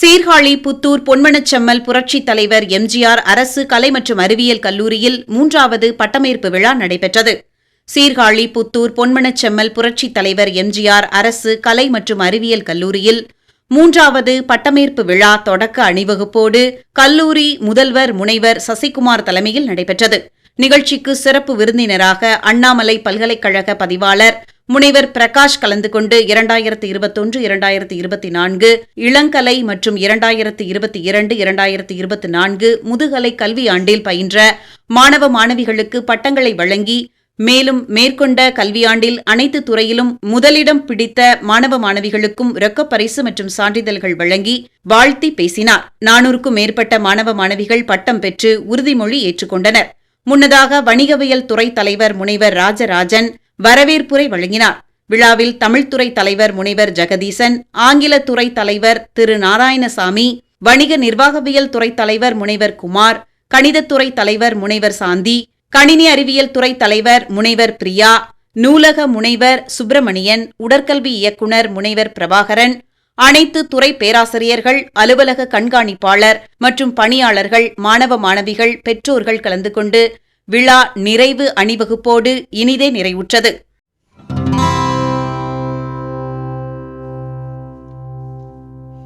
சீர்காழி புத்தூர் பொன்மனச்செம்மல் புரட்சித் தலைவர் எம்ஜிஆர் அரசு கலை மற்றும் அறிவியல் கல்லூரியில் மூன்றாவது பட்டமேற்பு விழா நடைபெற்றது. சீர்காழி புத்தூர் பொன்மனச்செம்மல் புரட்சித் தலைவர் எம்ஜிஆர் அரசு கலை மற்றும் அறிவியல் கல்லூரியில் மூன்றாவது பட்டமேற்பு விழா தொடக்க அணிவகுப்போடு கல்லூரி முதல்வர் முனைவர் சசிகுமார் தலைமையில் நடைபெற்றது. நிகழ்ச்சிக்கு சிறப்பு விருந்தினராக அண்ணாமலை பல்கலைக்கழக பதிவாளர் முனைவர் பிரகாஷ் கலந்து கொண்டு இரண்டாயிரத்து இருபத்தொன்று இரண்டாயிரத்து இருபத்தி நான்கு இளங்கலை மற்றும் இரண்டாயிரத்து இருபத்தி இரண்டு இரண்டாயிரத்தி இருபத்தி நான்கு முதுகலை கல்வி ஆண்டில் பயின்ற மாணவ மாணவிகளுக்கு பட்டங்களை வழங்கி மேலும் மேற்கொண்ட கல்வியாண்டில் அனைத்து துறையிலும் முதலிடம் பிடித்த மாணவ மாணவிகளுக்கும் ரொக்கப் பரிசு மற்றும் சான்றிதழ்கள் வழங்கி வாழ்த்தி பேசினார். நானூறுக்கும் மேற்பட்ட மாணவ மாணவிகள் பட்டம் பெற்று உறுதிமொழி ஏற்றுக்கொண்டனர். முன்னதாக வணிகவியல் துறை தலைவர் முனைவர் ராஜராஜன் வரவேற்புரை வழங்கினார். விழாவில் தமிழ்துறை தலைவர் முனைவர் ஜெகதீசன் ஆங்கிலத்துறை தலைவர் திரு நாராயணசாமி வணிக நிர்வாகவியல் துறை தலைவர் முனைவர் குமார் கணிதத்துறை தலைவர் முனைவர் சாந்தி கணினி அறிவியல் துறை தலைவர் முனைவர் பிரியா நூலக முனைவர் சுப்பிரமணியன் உடற்கல்வி இயக்குனர் முனைவர் பிரபாகரன் அனைத்து துறை பேராசிரியர்கள் அலுவலக கண்காணிப்பாளர் மற்றும் பணியாளர்கள் மாணவ மாணவிகள் பெற்றோர்கள் கலந்து கொண்டு விழா நிறைவு அணிவகுப்போடு இனிதே நிறைவுற்றது.